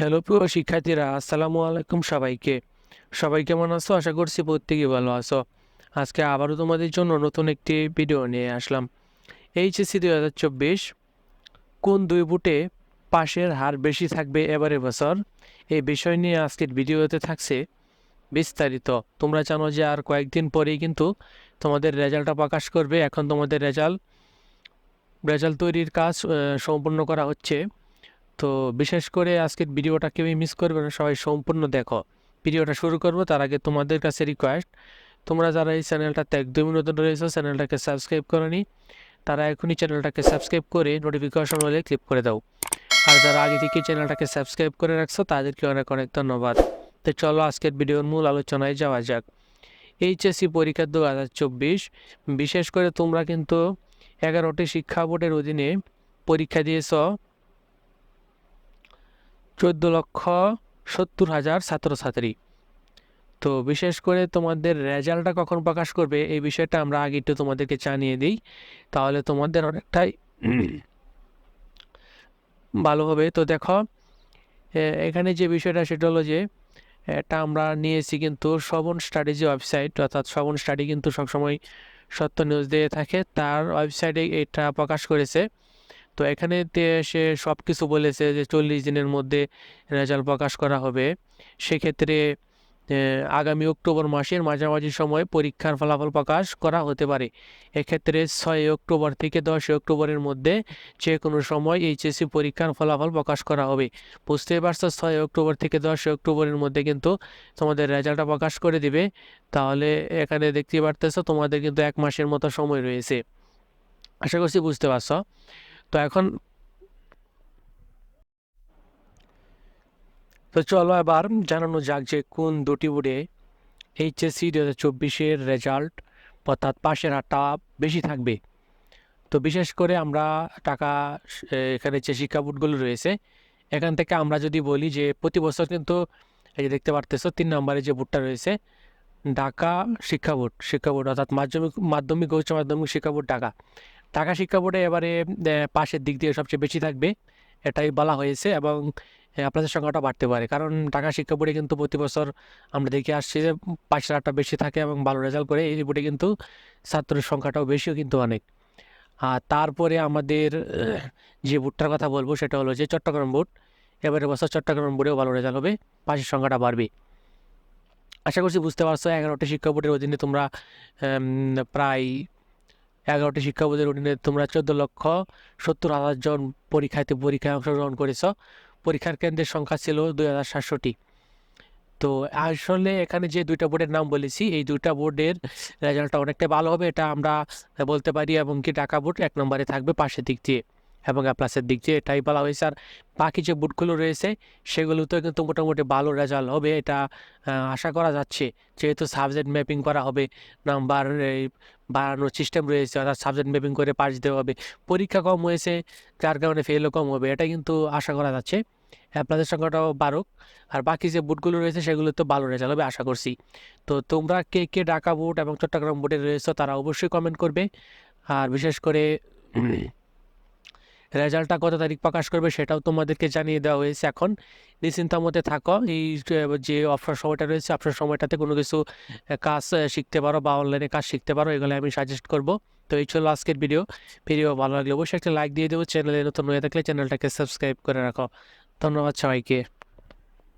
Hello, প্রিয় শিক্ষার্থীরা, আসসালামু আলাইকুম সবাইকে। সবাই কেমন আছো? আশা করছি প্রত্যেকে ভালো আছো। আজকে আবারও তোমাদের জন্য নতুন একটি ভিডিও নিয়ে আসলাম। এইচএসসি দুই হাজার চব্বিশ, কোন দুই বুটে পাশের হার বেশি থাকবে এবারে বছর? এই বিষয় নিয়ে আজকের ভিডিওতে থাকছে বিস্তারিত। তোমরা জানো যে আর কয়েকদিন পরেই কিন্তু তোমাদের রেজাল্টটা প্রকাশ করবে। এখন তোমাদের রেজাল্ট রেজাল্ট তৈরির কাজ সম্পূর্ণ করা হচ্ছে। তো বিশেষ করে আজকের ভিডিওটা কেউই মিস করবে না, সবাই সম্পূর্ণ দেখো। ভিডিওটা শুরু করব, তার আগে তোমাদের কাছে রিকোয়েস্ট তোমরা যারা এই চ্যানেলটাতে একদমই নতুন রয়েছে চ্যানেলটাকে সাবস্ক্রাইব করনি, তারা এখনই চ্যানেলটাকে সাবস্ক্রাইব করে নোটিফিকেশন হলে ক্লিক করে দাও। আর যারা আগে থেকে চ্যানেলটাকে সাবস্ক্রাইব করে রাখছো, তাদেরকে অনেক অনেক ধন্যবাদ। তো চলো আজকের ভিডিওর মূল আলোচনায় যাওয়া যাক। এইচএসসি পরীক্ষা দু হাজার চব্বিশ, বিশেষ করে তোমরা কিন্তু এগারোটি শিক্ষা বোর্ডের অধীনে পরীক্ষা দিয়েছ। চোদ্দ লক্ষ সত্তর হাজার ছাত্রছাত্রী। তো বিশেষ করে তোমাদের রেজাল্টটা কখন প্রকাশ করবে এই বিষয়টা আমরা আগে একটু তোমাদেরকে জানিয়ে দিই, তাহলে তোমাদের অনেকটাই ভালো হবে তো দেখো এখানে যে বিষয়টা সেটা হলো যে, এটা আমরা নিয়েছি কিন্তু শ্রবণ স্টাডি যে ওয়েবসাইট, অর্থাৎ শ্রবণ স্টাডি কিন্তু সবসময় সত্য নিউজ দিয়ে থাকে, তার ওয়েবসাইটে এটা প্রকাশ করেছে। তো এখানে সে সব কিছু বলেছে যে চল্লিশ দিনের মধ্যে রেজাল্ট প্রকাশ করা হবে। সেক্ষেত্রে আগামী অক্টোবর মাসের মাঝামাঝি সময় পরীক্ষার ফলাফল প্রকাশ করা হতে পারে। এক্ষেত্রে ছয় অক্টোবর থেকে দশই অক্টোবরের মধ্যে যে কোনো সময় এইচএসসি পরীক্ষার ফলাফল প্রকাশ করা হবে। বুঝতেই পারছ, ছয় অক্টোবর থেকে দশই অক্টোবরের মধ্যে কিন্তু তোমাদের রেজাল্টটা প্রকাশ করে দিবে। তাহলে এখানে দেখতে পারতেছো, তোমাদের কিন্তু এক মাসের মতো সময় রয়েছে। আশা করছি বুঝতে পারছ। তো এখন তো চলো এবার জানানো যাক যে কোন দুটি বোর্ডে এইচএসসি দু হাজার চব্বিশের রেজাল্ট অর্থাৎ পাশের হারটা বেশি থাকবে। তো বিশেষ করে আমরা টাকা এখানে যে শিক্ষা বোর্ডগুলো রয়েছে, এখান থেকে আমরা যদি বলি যে প্রতি বছর কিন্তু এই যে দেখতে পারতেছো তিন নম্বরে যে বোর্ডটা রয়েছে, ঢাকা শিক্ষা বোর্ড শিক্ষা বোর্ড, অর্থাৎ মাধ্যমিক মাধ্যমিক, উচ্চ মাধ্যমিক শিক্ষা বোর্ড, ঢাকা। ঢাকা শিক্ষা বোর্ডে এবারে পাশের দিক দিয়ে সবচেয়ে বেশি থাকবে, এটাই বলা হয়েছে এবং আপনাদের সংখ্যাটা বাড়তে পারে। কারণ ঢাকা শিক্ষা বোর্ডে কিন্তু প্রতি বছর আমরা দেখে আসছি যে পাশের হারটা বেশি থাকে এবং ভালো রেজাল্ট করে এই বোর্ডে কিন্তু ছাত্রের সংখ্যাটাও বেশিও কিন্তু অনেক। আর তারপরে আমাদের, যে বোর্ডটার কথা বলব সেটা হলো যে চট্টগ্রাম বোর্ড। এবারে বছর চট্টগ্রাম বোর্ডেও ভালো রেজাল্ট হবে, পাশের সংখ্যাটা বাড়বে। আশা করছি বুঝতে পারছ, এগারোটি শিক্ষা বোর্ডের অধীনে তোমরা প্রায় এগারোটি শিক্ষা বোর্ডের অধীনে তোমরা চোদ্দ লক্ষ সত্তর হাজার জন পরীক্ষার্থী পরীক্ষায় অংশগ্রহণ করেছ। পরীক্ষার কেন্দ্রের সংখ্যা ছিল দুই হাজার সাতশোটি তো আসলে এখানে যে দুইটা বোর্ডের নাম বলেছি, এই দুইটা বোর্ডের রেজাল্টটা অনেকটাই ভালো হবে, এটা আমরা বলতে পারি এবং কি ঢাকা বোর্ড এক নম্বরে থাকবে পাশের দিক দিয়ে এবং প্লাসের দিক দিয়ে এটাই বলা হয়েছে। আর বাকি যে বোর্ডগুলো রয়েছে, সেগুলোতেও কিন্তু মোটামুটি ভালো রেজাল্ট হবে, এটা আশা করা যাচ্ছে। যেহেতু সাবজেক্ট ম্যাপিং করা হবে, নাম্বার বাড়ানোর সিস্টেম রয়েছে, অর্থাৎ সাবজেক্ট ম্যাপিং করে পাস দেওয়া হবে। পরীক্ষা কম হয়েছে, যার কারণে ফেলও কম হবে, এটা কিন্তু আশা করা যাচ্ছে। আপনাদের সংখ্যাটাও বাড়ুক। আর বাকি যে বুটগুলো রয়েছে, সেগুলো তো ভালো রেজাল্ট হবে, আশা করছি। তো তোমরা কে কে ঢাকা বুট এবং চট্টগ্রাম বোর্ডে রয়েছে, তারা অবশ্যই কমেন্ট করবে। আর বিশেষ করে রেজাল্টটা কত তারিখ প্রকাশ করবে সেটাও তোমাদেরকে জানিয়ে দেওয়া হয়েছে এখন। নিশ্চিন্ত মতে থাকো, এই যে অবসর সময়টা রয়েছে অবসর সময়টাতে কোনো কিছু কাজ শিখতে পারো বা অনলাইনে কাজ শিখতে পারো, এগুলো আমি সাজেস্ট করব। তো এই ছিল আজকের ভিডিও ভিডিও ভালো লাগলে অবশ্যই একটা লাইক দিয়ে দেবো চ্যানেলে নতুন হয়ে থাকলে চ্যানেলটাকে সাবস্ক্রাইব করে রাখো। ধন্যবাদ সবাইকে।